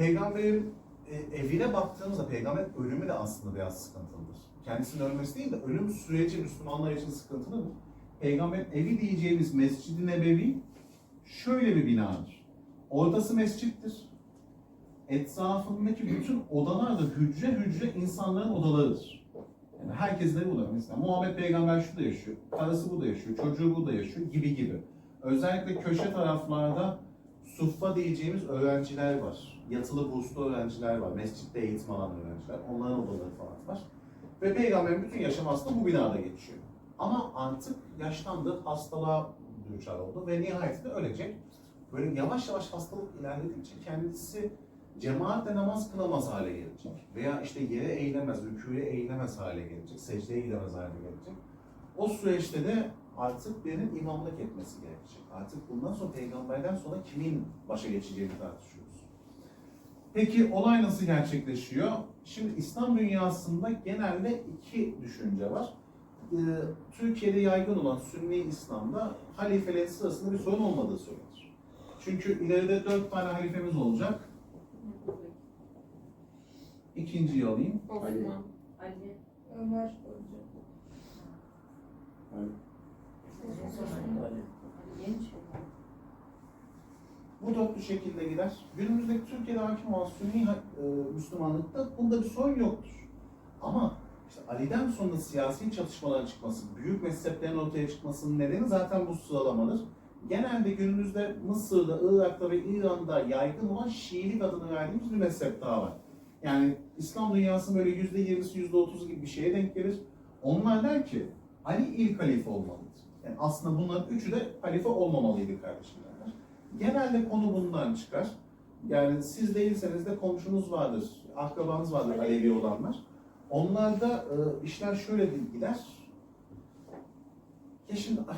peygamberin e, evine baktığımızda peygamber ölümü de aslında biraz sıkıntılıdır. Kendisinin ölmesi değil de ölüm süreci Müslümanlar için sıkıntılıdır. Peygamberin evi diyeceğimiz Mescid-i Nebevi şöyle bir binadır. Ortası mescittir. Etrafındaki bütün odalar da hücre hücre insanların odalarıdır. Yani herkesin evi burada. Mesela Muhammed Peygamber şurada yaşıyor, karısı burada yaşıyor, çocuğu burada yaşıyor gibi gibi. Özellikle köşe taraflarda suffa diyeceğimiz öğrenciler var. Yatılı burslu öğrenciler var. Mescitte eğitim alan öğrenciler. Onların odaları falan var. Ve peygamberin bütün yaşamı aslında bu binada geçiyor. Ama artık yaşlandı, hastalığa düçar oldu ve nihayetinde ölecek. Böyle yavaş yavaş hastalık ilerledikçe kendisi cemaatle namaz kılamaz hale gelecek. Veya işte yere eğilemez, rükûye eğilemez hale gelecek, secdeye gidemez hale gelecek. O süreçte de artık birinin imamlık etmesi gerekecek. Artık bundan sonra peygamberden sonra kimin başa geçeceğini tartışıyoruz. Peki olay nasıl gerçekleşiyor? Şimdi İslam dünyasında genelde iki düşünce var. Ee, Türkiye'de yaygın olan Sünni İslam'da halifelerin sırasında bir sorun olmadığı söylenir. Çünkü ileride dört tane halifemiz olacak. İkinciyi alayım. Osman, Ali. Ali, Ömer Bu dörtlü şekilde gider. Günümüzdeki Türkiye'de hakim olan Sünni e, Müslümanlıkta bunda bir sorun yoktur. Ama işte Ali'den sonra siyasi çatışmaların çıkması, büyük mezheplerin ortaya çıkmasının nedeni zaten bu sıralamadır. Genelde günümüzde Mısır'da, Irak'ta ve İran'da yaygın olan Şiilik adını verdiğimiz bir mezhep daha var. Yani İslam dünyası böyle yüzde yirmisi, yüzde otuzu gibi bir şeye denk gelir. Onlar der ki Ali ilk halife olmalıdır. Yani aslında bunların üçü de halife olmamalıydı kardeşim derler. Genelde konu bundan çıkar. Yani siz değilseniz de komşunuz vardır, akrabanız vardır Alevi olanlar. Onlarda e, işler şöyle gider. Ya şimdi ah,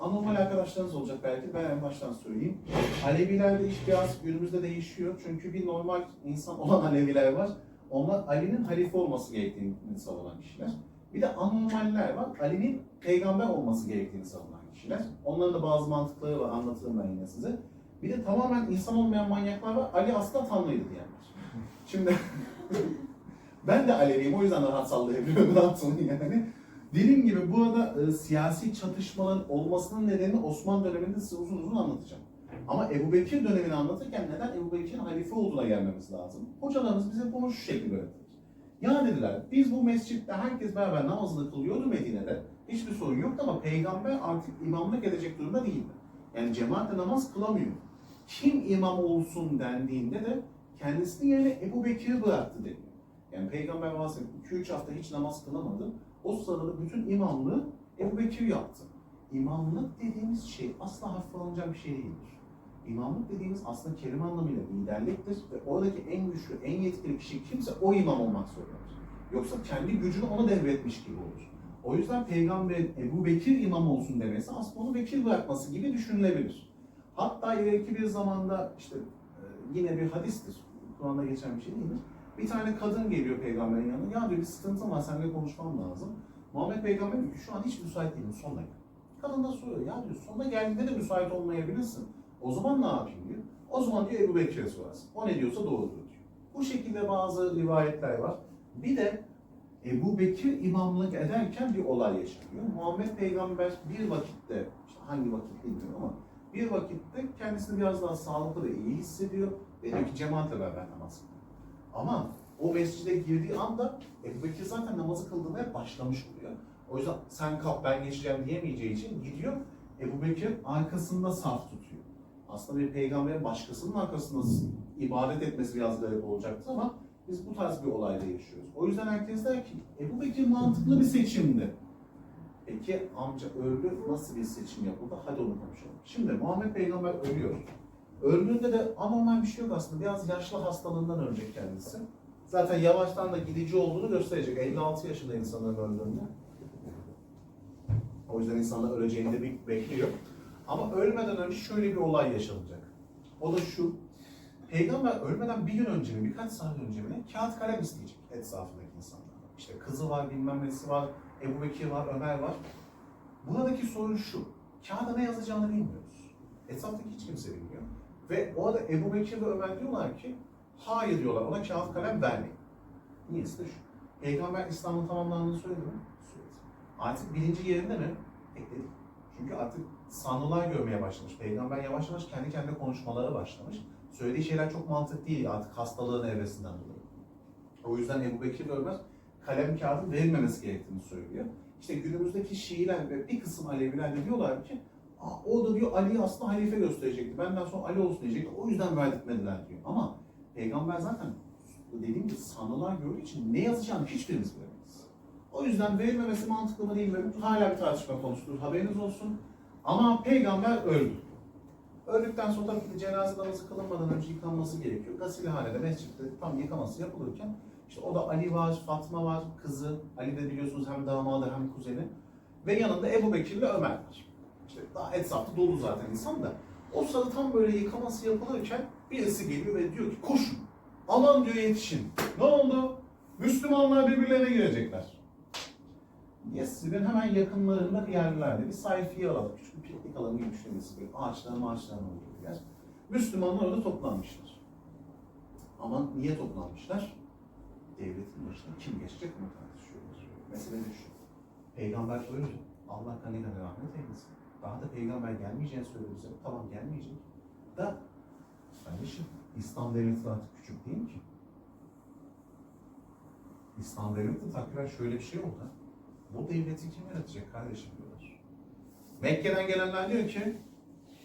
anormal arkadaşlarınız olacak belki, ben en baştan söyleyeyim. Alevilerde iş biraz günümüzde değişiyor. Çünkü bir normal insan olan Aleviler var. Onlar Ali'nin halife olması gerektiğini savunan kişiler. Bir de anormaller var. Ali'nin peygamber olması gerektiğini savunan kişiler. Onların da bazı mantıkları var, anlatırım ben yine size. Bir de tamamen insan olmayan manyaklar var. Ali aslında Tanrı'ydı diyenler. Şimdi ben de Aleviyim o yüzden rahat sallayabiliyorum rahatım yani. Dediğim gibi burada e, siyasi çatışmaların olmasının nedeni Osmanlı döneminde size uzun uzun anlatacağım. Ama Ebu Bekir dönemini anlatırken neden Ebu Bekir'in halife olduğuna gelmemiz lazım? Hocalarımız bize bunu şu şekilde öğretir. Ya dediler, biz bu mescitte herkes beraber namazını kılıyordu Medine'de. Hiçbir sorun yok ama peygamber artık imamlık edecek durumda değildi. Yani cemaatle namaz kılamıyor. Kim imam olsun dendiğinde de kendisini yerine Ebu Bekir'i bıraktı deniyor. Yani Peygamber bahsediyor. 2-3 hafta hiç namaz kılamadı. O sırada bütün imamlığı Ebu Bekir yaptı. İmamlık dediğimiz şey asla hafife alınacak bir şey değildir. İmamlık dediğimiz aslında kelime anlamıyla liderliktir ve oradaki en güçlü, en yetkili kişi kimse o imam olmak zorundadır. Yoksa kendi gücünü ona devretmiş gibi olur. O yüzden Peygamberin Ebu Bekir imam olsun demesi aslında onu Bekir bırakması gibi düşünülebilir. Hatta ileriki bir zamanda işte e, yine bir hadistir, Kur'an'da geçen bir şey değildir. Bir tane kadın geliyor peygamberin yanına. Ya diyor bir sıkıntım var, seninle konuşmam lazım. Muhammed peygamber diyor şu an hiç müsait değilim, sonra gel. Kadın da soruyor, ya diyor sonra geldiğinde de müsait olmayabilirsin. O zaman ne yapayım diyor. O zaman diyor Ebu Bekir'e sorarsın. O ne diyorsa doğrudur diyor. Bu şekilde bazı rivayetler var. Bir de Ebu Bekir imamlık ederken bir olay yaşanıyor. Muhammed peygamber bir vakitte, işte hangi vakit bilmiyorum ama bir vakitte kendisini biraz daha sağlıklı ve iyi hissediyor. Ve diyor ki cemaatle beraber namaz kılıyor. Ama o mescide girdiği anda Ebu Bekir zaten namazı kıldırmaya başlamış oluyor. O yüzden sen kalk ben geçeceğim diyemeyeceği için gidiyor Ebu Bekir arkasında saf tutuyor. Aslında bir peygamberin başkasının arkasında ibadet etmesi biraz garip olacaktı ama biz bu tarz bir olayda yaşıyoruz. O yüzden herkes der ki Ebu Bekir mantıklı bir seçimdi. Peki amca öldü nasıl bir seçim yapıldı? Hadi onu konuşalım. Şimdi Muhammed Peygamber ölüyor. Öldüğünde de anormal bir şey yok aslında. Biraz yaşlı hastalığından ölecek kendisi. Zaten yavaştan da gidici olduğunu gösterecek. 56 yaşında insanların öldüğünde. O yüzden insanlar öleceğini de bekliyor. Ama ölmeden önce şöyle bir olay yaşanacak. O da şu. Peygamber ölmeden bir gün önce mi, birkaç saat önce mi kağıt kalem isteyecek etrafındaki insanlardan. İşte kızı var, bilmem nesi var, Ebu Bekir var, Ömer var. Buradaki sorun şu. Kağıda ne yazacağını bilmiyoruz. Etraftaki hiç kimse bilmiyor. Ve o arada Ebu Bekir ve Ömer diyorlar ki Hayır diyorlar. Ona kağıt kalem vermeyin. Niyesi de şu. Peygamber İslam'ın tamamlandığını söyledi mi? Söyledi. Artık birinci yerinde mi? Ekledik. Çünkü artık sanrılar görmeye başlamış. Peygamber yavaş yavaş kendi kendine konuşmalara başlamış. Söylediği şeyler çok mantık değil artık hastalığın evresinden dolayı. O yüzden Ebu Bekir ve Ömer kalem kağıdın verilmemesi gerektiğini söylüyor. İşte günümüzdeki Şiiler ve bir kısım Aleviler de diyorlar ki o da diyor Ali'yi aslında halife gösterecekti. Benden sonra Ali olsun diyecekti. O yüzden verdirtmediler diyor. Ama peygamber zaten dediğim gibi sanrılar gördüğü için ne yazacağını hiçbirimiz bilemeyiz. O yüzden verilmemesi mantıklı mı değil mi? Hala bir tartışma konusudur. Haberiniz olsun. Ama peygamber öldü. Öldükten sonra tabii ki de cenaze namazı kılınmadan önce yıkanması gerekiyor. Gasilhanede, mescitte tam yıkaması yapılırken işte o da Ali var, Fatma var, kızı. Ali de biliyorsunuz hem damadı hem kuzeni. Ve yanında Ebu Bekir ile Ömer var. İşte daha etrafta dolu zaten insan da. O sırada tam böyle yıkaması yapılırken birisi geliyor ve diyor ki koşun. Aman diyor yetişin. Ne oldu? Müslümanlar birbirlerine girecekler. Yesrib'in hemen yakınlarında yerlerde bir sayfiye alalım. Küçük bir piknik alanı gibi düşünmesi böyle ağaçlar ağaçlar olduğu bir yer. Müslümanlar orada toplanmışlar. Ama niye toplanmışlar? Devletin başına kim geçecek mi tartışıyorlar. Mesele de şu. Peygamber öldü. Allah kanıyla rahmet eylesin. Daha da peygamber gelmeyeceğini söylüyor bize. Tamam gelmeyecek. Da kardeşim İslam devleti artık küçük değil ki. İslam devleti takriben şöyle bir şey oldu. Bu devleti kim yönetecek kardeşim diyorlar. Mekke'den gelenler diyor ki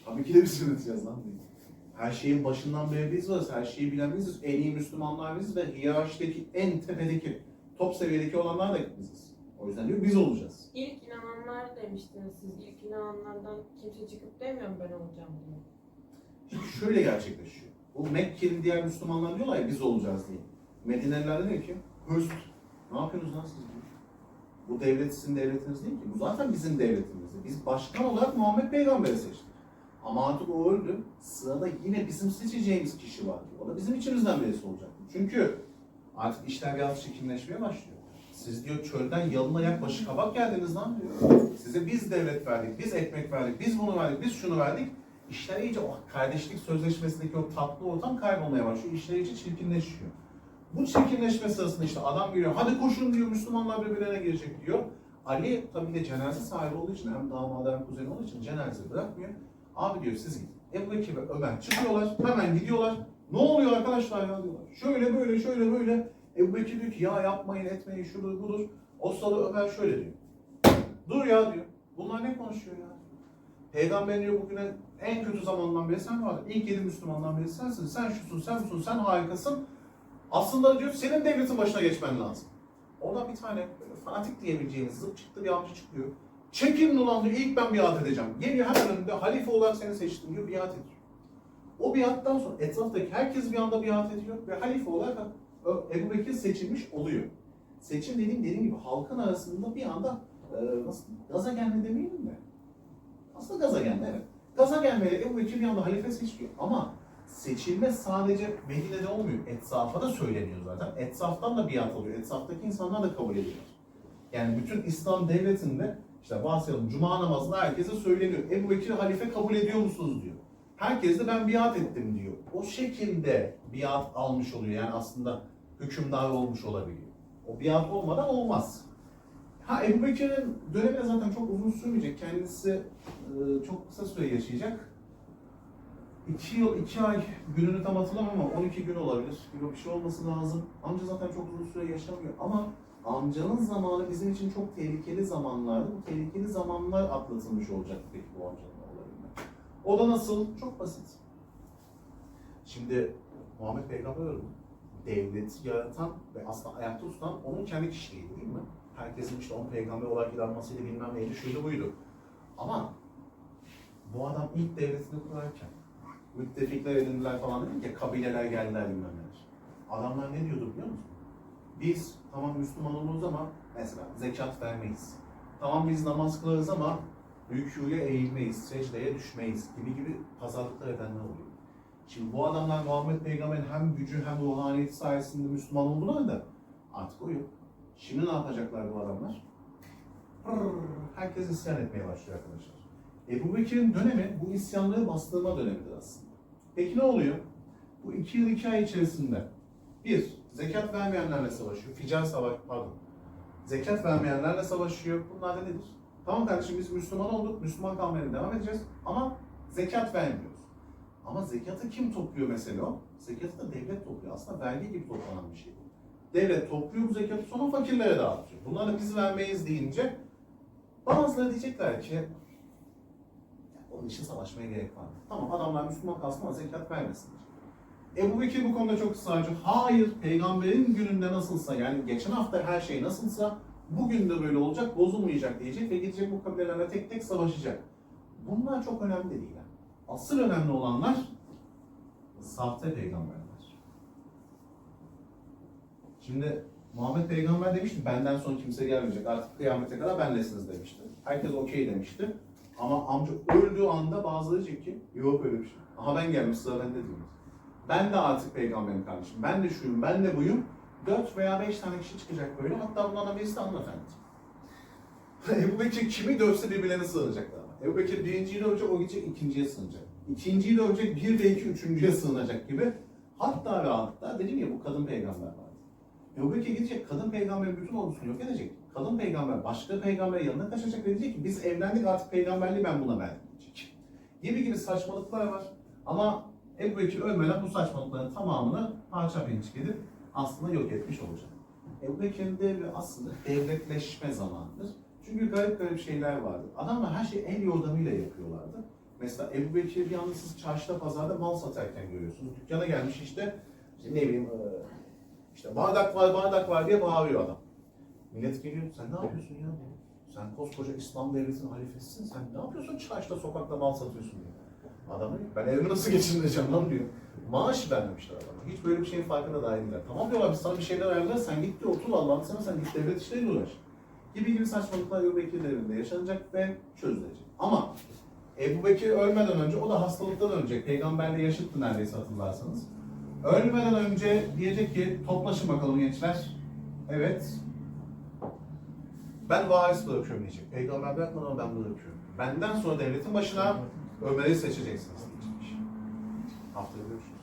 tabii ki de biz yöneteceğiz lan diyor. Her şeyin başından beri biz varız, her şeyi bilen biziz, en iyi Müslümanlar biziz ve hiyerarşideki en tepedeki, top seviyedeki olanlar da biziz. O yüzden diyor biz olacağız. İlk inananlar demiştiniz siz. İlk inananlardan kimse çıkıp demiyor ben olacağım diye. Şimdi şöyle gerçekleşiyor. Bu Mekke'nin diğer Müslümanlar diyorlar ya biz olacağız diye. Medineliler diyor ki höst. Ne yapıyorsunuz lan siz diyor. Bu devlet sizin devletiniz değil ki. Bu zaten bizim devletimizdi. Biz başkan olarak Muhammed Peygamber'i seçtik. Ama artık o öldü. Sırada yine bizim seçeceğimiz kişi var. O da bizim içimizden birisi olacak. Çünkü artık işler biraz çirkinleşmeye başlıyor. Siz diyor çölden yalın ayak başı kabak geldiniz lan diyor. Size biz devlet verdik, biz ekmek verdik, biz bunu verdik, biz şunu verdik. İşler iyice o kardeşlik sözleşmesindeki o tatlı ortam kaybolmaya başlıyor. İşler iyice çirkinleşiyor. Bu çirkinleşme sırasında işte adam geliyor, hadi koşun diyor, Müslümanlar birbirlerine girecek diyor. Ali tabii de cenaze sahibi olduğu için hem damadı hem kuzeni olduğu için cenaze bırakmıyor. Abi diyor siz gidin. Ebu Bekir ve Ömer çıkıyorlar, hemen gidiyorlar. Ne oluyor arkadaşlar ya diyorlar. Şöyle böyle, şöyle böyle. Ebu Bekir diyor ki ya yapmayın etmeyin şudur budur. O sırada Ömer şöyle diyor. Dur ya diyor. Bunlar ne konuşuyor ya? Peygamber diyor bugüne en kötü zamandan beri sen vardın. İlk yedi Müslümandan beri sensin. Sen şusun, sen busun, sen harikasın. Aslında diyor senin devletin başına geçmen lazım. Oradan bir tane fanatik diyebileceğiniz zıp çıktı bir amca çıkıyor. Çekin ulan diyor ilk ben biat edeceğim. Geliyor hemen önünde halife olarak seni seçtim diyor biat ediyor. O biattan sonra etraftaki herkes bir anda biat ediyor ve halife olarak Ebu Bekir seçilmiş oluyor. Seçim dediğim dediğim gibi halkın arasında bir anda e, nasıl gaza gelme demeyelim de. Aslında gaza gelme evet. Gaza gelmeyle Ebu Bekir bir anda halife seçiliyor. Ama seçilme sadece Medine'de olmuyor. Etrafa da söyleniyor zaten. Etraftan da biat alıyor. Etraftaki insanlar da kabul ediyor. Yani bütün İslam devletinde işte bahsedelim Cuma namazında herkese söyleniyor. Ebu Bekir halife kabul ediyor musunuz diyor. Herkes de ben biat ettim diyor. O şekilde biat almış oluyor. Yani aslında hükümdar olmuş olabiliyor. O biat olmadan olmaz. Ha Ebu Bekir'in dönemi zaten çok uzun sürmeyecek. Kendisi e, çok kısa süre yaşayacak. İki yıl, iki ay gününü tam hatırlamam ama 12 gün olabilir. Gibi bir şey olması lazım. Amca zaten çok uzun süre yaşamıyor ama amcanın zamanı bizim için çok tehlikeli zamanlardı. Bu tehlikeli zamanlar atlatılmış olacak peki bu amcanın olayında. O da nasıl? Çok basit. Şimdi Muhammed Peygamber öldü. Devleti yaratan ve aslında ayakta tutan onun kendi kişiliğiydi değil mi? Herkesin işte onun peygamber olarak inanmasıydı bilmem neydi, şuydu buydu. Ama bu adam ilk devletini kurarken müttefikler edindiler falan dedik ya kabileler geldiler bilmem neler. Adamlar ne diyordu biliyor musun? Biz tamam Müslüman oluruz ama mesela zekat vermeyiz. Tamam biz namaz kılarız ama rükûya eğilmeyiz, secdeye düşmeyiz gibi gibi pazarlıklar edenler oluyor. Şimdi bu adamlar Muhammed Peygamber'in hem gücü hem ruhaniyeti sayesinde Müslüman oldular da artık o yok. Şimdi ne yapacaklar bu adamlar? Herkes isyan etmeye başlıyor arkadaşlar. Ebu Bekir'in dönemi bu isyanları bastırma dönemidir aslında. Peki ne oluyor? Bu iki yıl iki ay içerisinde bir, zekat vermeyenlerle savaşıyor. Ficar savaş, pardon. Zekat vermeyenlerle savaşıyor. Bunlar da nedir? Tamam kardeşim biz Müslüman olduk, Müslüman kalmaya devam edeceğiz ama zekat vermiyoruz. Ama zekatı kim topluyor mesela o? Zekatı da devlet topluyor. Aslında vergi gibi toplanan bir şey. Devlet topluyor bu zekatı sonra fakirlere dağıtıyor. Bunları biz vermeyiz deyince bazıları diyecekler ki "Ya onun için savaşmaya gerek var. mı?" Tamam adamlar Müslüman kalsın ama zekat vermesinler. Ebu Bekir bu konuda çok ısrarcı. Hayır, peygamberin gününde nasılsa yani geçen hafta her şey nasılsa bugün de böyle olacak, bozulmayacak diyecek ve gidecek bu kabilelerle tek tek savaşacak. Bunlar çok önemli değil. Asıl önemli olanlar sahte peygamberler. Şimdi Muhammed peygamber demişti benden sonra kimse gelmeyecek artık kıyamete kadar benlesiniz demişti. Herkes okey demişti. Ama amca öldüğü anda bazıları diyecek ki yok öyle bir şey. Aha ben gelmiş sıra bende diyor. Ben de artık peygamberim kardeşim. Ben de şuyum, ben de buyum. Dört veya beş tane kişi çıkacak böyle. Hatta bunlardan birisi de hanımefendi. Ebu Bekir kimi dövse birbirlerine sığınacaklar. Ebu Bekir birinciyi dövecek, o gidecek ikinciye sığınacak. İkinciyi dövecek, bir ve iki üçüncüye sığınacak gibi. Hatta ve hatta dedim ya bu kadın peygamber vardı. Ebu Bekir gidecek, kadın peygamberin bütün ordusunu yok edecek. Kadın peygamber başka peygamber yanına kaçacak ve diyecek ki biz evlendik artık peygamberliği ben buna verdim diyecek. Gibi gibi saçmalıklar var. Ama Ebu Bekir ölmeden bu saçmalıkların tamamını parça pinçik edip aslında yok etmiş olacak. Ebu Bekir'in devri aslında devletleşme zamanıdır. Çünkü garip garip şeyler vardı. Adamlar her şeyi el yordamıyla yapıyorlardı. Mesela Ebu Bekir anda siz çarşıda pazarda mal satarken görüyorsunuz. Dükkana gelmiş işte, işte ne bileyim eee, işte bardak var bardak var diye bağırıyor adam. Millet geliyor sen ne yapıyorsun ya? Sen koskoca İslam devletinin halifesisin. Sen ne yapıyorsun çarşıda sokakta mal satıyorsun diyor. Adam diyor ben evimi nasıl geçindireceğim lan diyor. Maaş vermemişler adama. Hiç böyle bir şeyin farkında dahi değiller. Tamam diyorlar biz sana bir şeyler ayarlarız sen git diyor otur Allah'ını sana sen git devlet işleriyle uğraş. Gibi gibi saçmalıklar Ebu Bekir devrinde yaşanacak ve çözülecek. Ama Ebu Bekir ölmeden önce, o da hastalıktan ölecek. Peygamberle yaşıttı neredeyse hatırlarsanız. Ölmeden önce diyecek ki toplaşın bakalım gençler. Evet. Ben varis bırakıyorum diyecek. Peygamber bırakmadan ben bırakıyorum. Benden sonra devletin başına Ömer'i seçeceksiniz diyecek. Haftaya görüşürüz.